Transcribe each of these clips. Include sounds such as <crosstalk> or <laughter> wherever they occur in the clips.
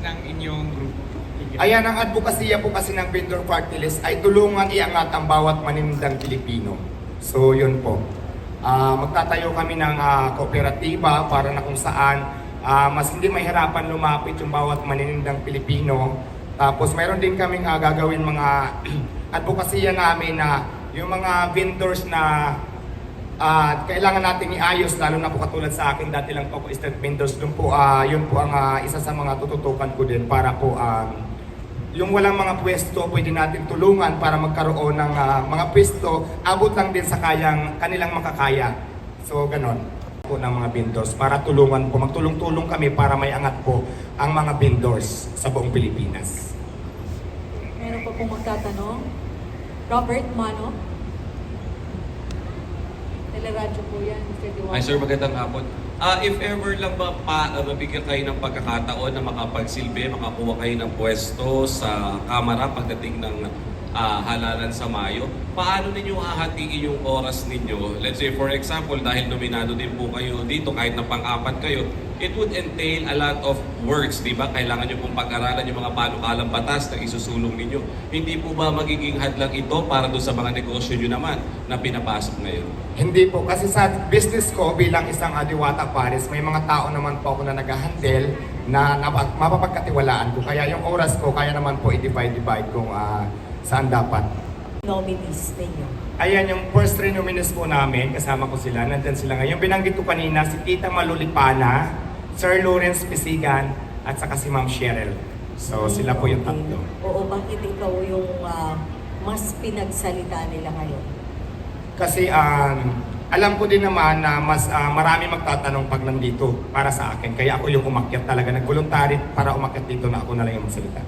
ng inyong group? Ayan, ang advokasya po kasi ng vendor party list ay tulungan iangat ang bawat manindang Pilipino. So, yun po. Ah, magtatayo kami ng ah, kooperatiba para na kung saan ah, mas hindi mahirapan lumapit yung bawat maninindang Pilipino. Tapos mayroon din kaming ah, gagawin mga <clears throat> advokasya namin na yung mga vendors na Ah, kailangan natin iayos lalo na po katulad sa akin dati lang po ako state vendors doon po ah, yun po ang ah, isa sa mga tututukan ko din para po um, yung walang mga pwesto pwede natin tulungan para magkaroon ng ah, mga pwesto abot lang din sa kayang kanilang makakaya so ganon po ng mga vendors para tulungan po magtulong-tulong kami para may angat po ang mga vendors sa buong Pilipinas Meron pa pong magtatanong. Robert Mano. Teleradyo po yan, Mr. Diwata. Hi sir, magandang hapon. Ah, if ever lang ba pa, uh, mabigyan kayo ng pagkakataon na makapagsilbi, makakuha kayo ng pwesto sa kamera pagdating ng ah, halalan sa Mayo, paano ninyo hahatiin yung oras ninyo? Let's say for example, dahil nominado din po kayo dito, kahit na pang-apat kayo, it would entail a lot of works, di ba? Kailangan nyo pong pag-aralan yung mga panukalang batas na isusulong ninyo. Hindi po ba magiging hadlang ito para doon sa mga negosyo nyo naman na pinapasok ngayon? Hindi po, kasi sa business ko bilang isang Adiwata Paris, may mga tao naman po ako na nag-handle na napag- mapapagkatiwalaan ko. Kaya yung oras ko, kaya naman po i-divide-divide kung ah, saan dapat. Nominees ninyo. Ayan yung first three nominees po namin, kasama ko sila, nandyan sila ngayon. Yung binanggit ko kanina, si Tita Malulipana, Sir Lawrence Pisigan, at saka si Ma'am Cheryl. So sila po yung Okay. tatlo. Oo, bakit ikaw yung ah, mas pinagsalita nila ngayon? Kasi um, alam ko din naman na mas ah, marami magtatanong pag nandito para sa akin. Kaya ako yung umakyat talaga, nag-voluntary para umakyat dito na ako na lang yung magsalita.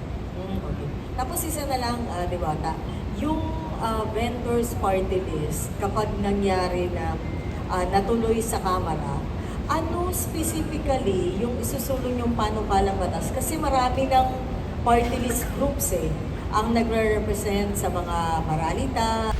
Tapos isa na lang, uh, Diwata, yung ah, vendors party list, kapag nangyari na ah, natuloy sa Kamara, ano specifically yung isusulong yung panukalang batas? Kasi marami ng party list groups eh, ang nagre-represent sa mga maralita,